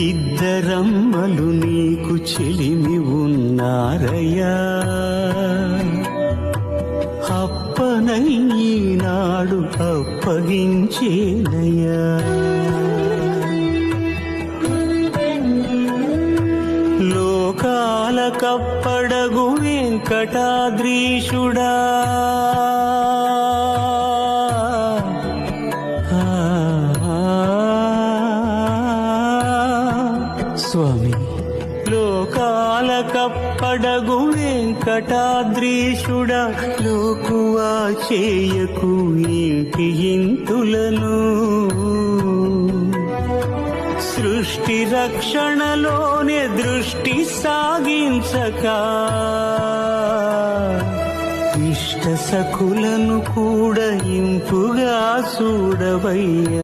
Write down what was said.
ఇద్దరమ్మలు నీకు చెలిమి ఉన్నారయ్యా. అప్పనై అప్పగించేనయ్యా. లోకాల కప్పడగు వెంకటాద్రీషుడా. స్వామి. లోకాల కప్పడగు వెంకటాద్రీషుడా లోకువా చేయకు ఇంటి ఇంతులను? సృష్టి రక్షణలోనే దృష్టి సాగించక ఇష్ట సకులను కూడా ఇంపుగా చూడవయ్య.